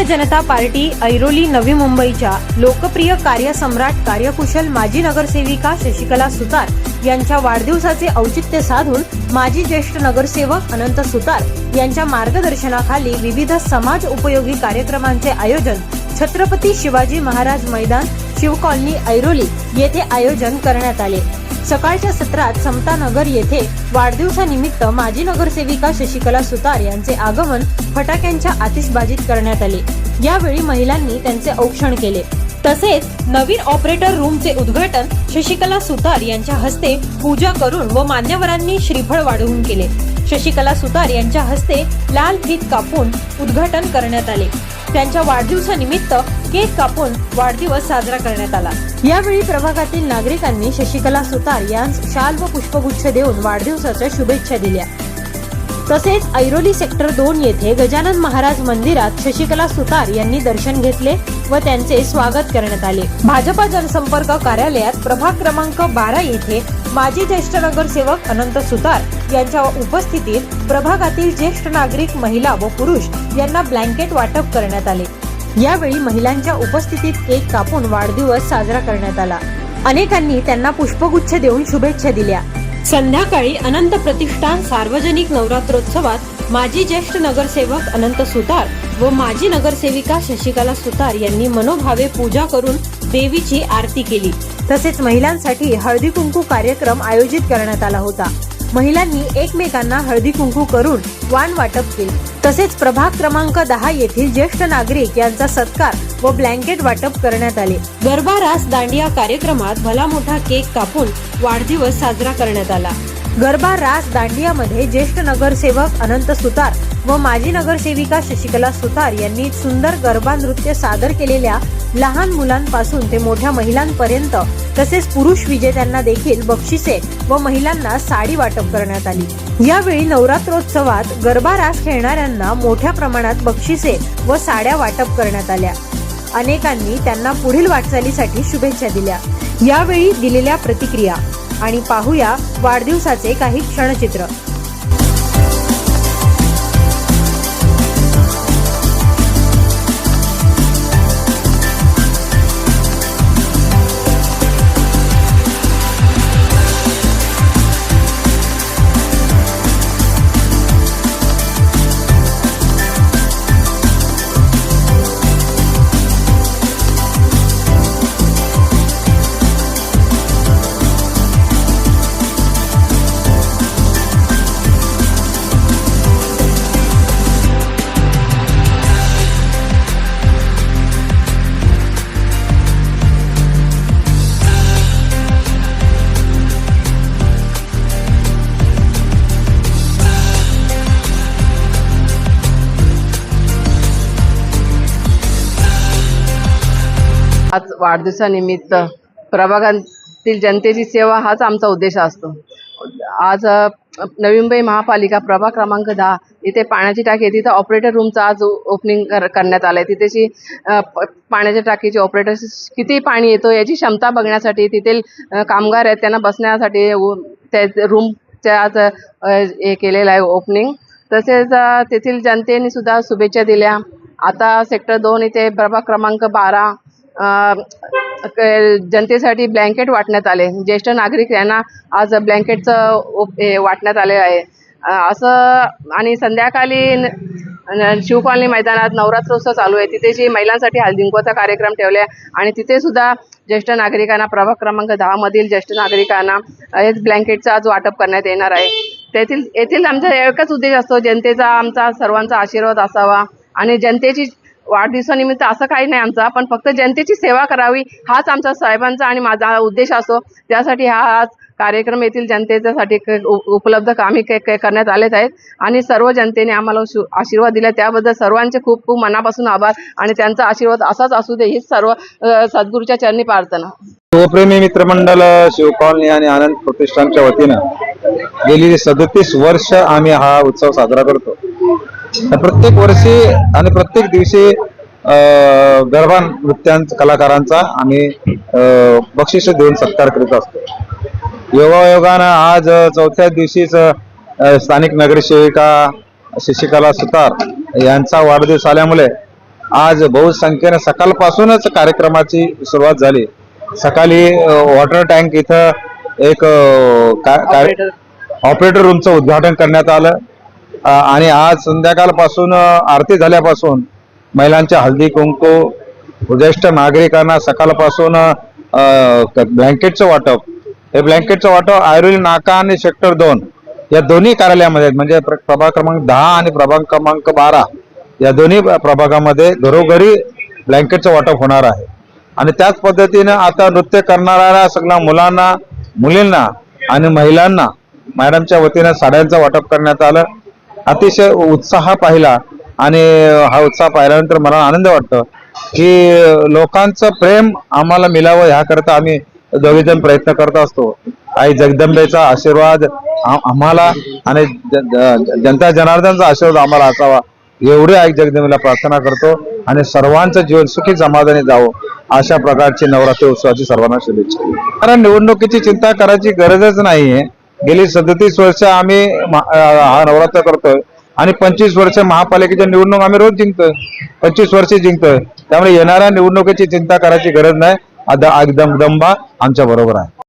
Bharatiya Janata party Airoli नवी मुंबईच्या लोकप्रिय कार्यसम्राट कार्यकुशल माजी नगरसेविका शशिकला सुतार यांच्या वाढदिवसाचे औचित्य साधून माजी ज्येष्ठ नगरसेवक अनंत सुतार यांच्या मार्गदर्शनाखाली विविध समाज उपयोगी कार्यक्रमांचे आयोजन छत्रपती शिवाजी महाराज मैदान शिवकॉलनी ऐरोली येथे आयोजन करण्यात आले. सकाळच्या सत्रात समतानगर येथे वाढदिवसानिमित्त माजी नगरसेविका शशिकला सुतार यांचे आगमन फटाक्यांच्या आतिषबाजीत करण्यात आले. यावेळी महिलांनी त्यांचे औक्षण केले. तसेच नवीन ऑपरेटर रूमचे उद्घाटन शशिकला सुतार यांच्या हस्ते पूजा करून व मान्यवरांनी श्रीफळ वाढवून केले. शशिकला सुतार यांच्या हस्ते लाल फीत कापून उद्घाटन करण्यात आले. त्यांच्या वाढदिवसानिमित्त केक कापून वाढदिवस साजरा करण्यात आला. यावेळी प्रभागातील नागरिकांनी शशिकला सुतार यांस शाल व पुष्पगुच्छ देऊन वाढदिवसाच्या शुभेच्छा दिल्या. तसेच ऐरोली सेक्टर दोन येथे गजानन महाराज मंदिरात शशिकला सुतार यांनी दर्शन घेतले व त्यांचे स्वागत करण्यात आले. भाजपा जनसंपर्क कार्यालयात प्रभाग क्रमांक बारा येथे माजी ज्येष्ठ नगरसेवक अनंत सुतार यांच्या उपस्थितीत प्रभागातील ज्येष्ठ नागरिक महिला व पुरुष यांना ब्लँकेट वाटप करण्यात आले. यावेळी महिलांच्या उपस्थितीत केक कापून वाढदिवस साजरा करण्यात आला. अनेकांनी त्यांना पुष्पगुच्छ देऊन शुभेच्छा दिल्या. संध्याकाळी अनंत प्रतिष्ठान सार्वजनिक नवरात्रोत्सवात माजी ज्येष्ठ नगरसेवक अनंत सुतार व माजी नगरसेविका शशिकला सुतार यांनी मनोभावे पूजा करून देवीची आरती केली. तसेच महिलांसाठी हळदी कुंकू कार्यक्रम आयोजित करण्यात आला होता. महिलांनी एकमेकांना हळदी कुंकू करून वाण वाटप केले. तसेच प्रभाग क्रमांक दहा येथील ज्येष्ठ नागरिक यांचा सत्कार व ब्लँकेट वाटप करण्यात आले. गरबा रास दांडिया कार्यक्रमात भला मोठा केक कापून वाढदिवस साजरा करण्यात आला. गरबा रास दांडियामध्ये ज्येष्ठ नगरसेवक अनंत सुतार व माजी नगरसेविका शशिकला सुतार यांनी सुंदर गरबा नृत्य सादर केलेल्या लहान मुलांपासून ते मोठ्या महिलांपर्यंत तसेच पुरुष विजेत्यांना देखील बक्षिसे व महिलांना साडी वाटप करण्यात आली. यावेळी नवरात्रोत्सवात गरबा रास खेळणाऱ्यांना मोठ्या प्रमाणात बक्षिसे व साड्या वाटप करण्यात आल्या. अनेकांनी त्यांना पुढील वाटचालीसाठी शुभेच्छा दिल्या. यावेळी दिलेल्या प्रतिक्रिया आणि पाहूया वाढदिवसाचे काही क्षणचित्र. आज वाढदिवसानिमित्त प्रभागातील जनतेची सेवा हाच आमचा उद्देश असतो. आज नवी मुंबई महापालिका प्रभाग क्रमांक दहा इथे पाण्याची टाकी आहे. तिथं ऑपरेटर रूमचं आज ओपनिंग कर करण्यात आलं आहे तिथेची पाण्याच्या टाकीची ऑपरेटर किती पाणी येतो याची क्षमता बघण्यासाठी तेथील कामगार आहेत. त्यांना बसण्यासाठी त्या रूमच्या आज हे केलेलं आहे ओपनिंग तसेच तेथील जनतेने सुद्धा शुभेच्छा दिल्या. आता सेक्टर दोन इथे प्रभाग क्रमांक बारा जनतेसाठी ब्लँकेट वाटण्यात आले. ज्येष्ठ नागरिक यांना आज ब्लँकेटचं उप- वाटण्यात आले आहे. असं आणि संध्याकाळी न- मैदानात नवरात्रोत्सव चालू आहे. तिथे जी महिलांसाठी हल्दिंगोचा कार्यक्रम ठेवला आहे. आणि तिथे सुद्धा ज्येष्ठ नागरिकांना प्रभाग क्रमांक दहामधील ज्येष्ठ नागरिकांना हेच ब्लँकेटचं आज वाटप करण्यात येणार आहे. तेथील येथील आमचा एकच उद्देश असतो जनतेचा आमचा सर्वांचा आशीर्वाद असावा आणि जनतेची वाढदिवसानिमित्त असं काही नाही आमचा. पण फक्त जनतेची सेवा करावी हाच आमचा साहेबांचा आणि माझा उद्देश असो. त्यासाठी हा आज कार्यक्रम येथील जनतेच्यासाठी उपलब्ध कामे करण्यात आलेच आहेत. आणि सर्व जनतेने आम्हाला आशीर्वाद दिला. त्याबद्दल सर्वांचे खूप खूप मनापासून आभार आणि त्यांचा आशीर्वाद असाच असू दे हीच सर्व सद्गुरूच्या चरणी प्रार्थना. शिवप्रेमी मित्रमंडळ शिव कॉलनी आणि आनंद प्रतिष्ठानच्या वतीनं गेली सदतीस वर्ष आम्ही हा उत्सव साजरा करतो. प्रत्येक वर्षी आणि प्रत्येक दिवशी अं, गरबा नृत्यांचा कलाकारांचा आम्ही बक्षीस देऊन सत्कार करीत असतो. योगायोगानं आज चौथ्या दिवशीच स्थानिक नगरसेविका शशिकला सुतार यांचा वाढदिवस आल्यामुळे आज बहुसंख्येने सकाळपासूनच कार्यक्रमाची सुरुवात झाली. सकाळी वॉटर टँक इथं एक ऑपरेटर रूमचं उद्घाटन करण्यात आलं. आणि आज संध्याकाळपासून आरती झाल्यापासून महिलांच्या हळदी कुंकू ज्येष्ठ नागरिकांना सकाळपासून ब्लँकेटचं वाटप. हे ब्लँकेटचं वाटप आयुर्वेद नाका आणि सेक्टर दोन या दोन्ही कार्यालयामध्ये आहेत. म्हणजे प्र- प्रभाग क्रमांक दहा आणि प्रभाग क्रमांक बारा या दोन्ही प्रभागामध्ये घरोघरी ब्लँकेटचं वाटप होणार आहे. आणि त्याच पद्धतीनं आता नृत्य करणाऱ्या सगळ्या मुलांना मुलींना आणि महिलांना मॅडमच्या वतीनं साड्यांचं वाटप करण्यात आलं. अतिशय उत्साह पाहिला आणि हा उत्साह पाहिल्यानंतर मला आनंद वाटतो. की लोकांचं प्रेम आम्हाला मिळावं ह्याकरता आम्ही दोघेजण प्रयत्न करत असतो. आई जगदंबेचा आशीर्वाद आम्हाला आणि जनता जनार्दनचा आशीर्वाद आम्हाला असावा. एवढी आई जगदंबेला प्रार्थना करतो आणि सर्वांचं जीवन सुखी समाधानी जावं अशा प्रकारची नवरात्री उत्सवाची सर्वांना शुभेच्छा. कारण निवडणुकीची चिंता करायची गरजच नाहीये. गेली सदतीस वर्ष आम्ही हा नवरात्र करतोय. आणि पंचवीस वर्ष महापालिकेच्या निवडणूक आम्ही रोज जिंकतोय. पंचवीस वर्ष जिंकतोय. त्यामुळे येणाऱ्या निवडणुकीची चिंता करायची गरज नाही. अद- एकदम दंबा आमच्या बरोबर आहे.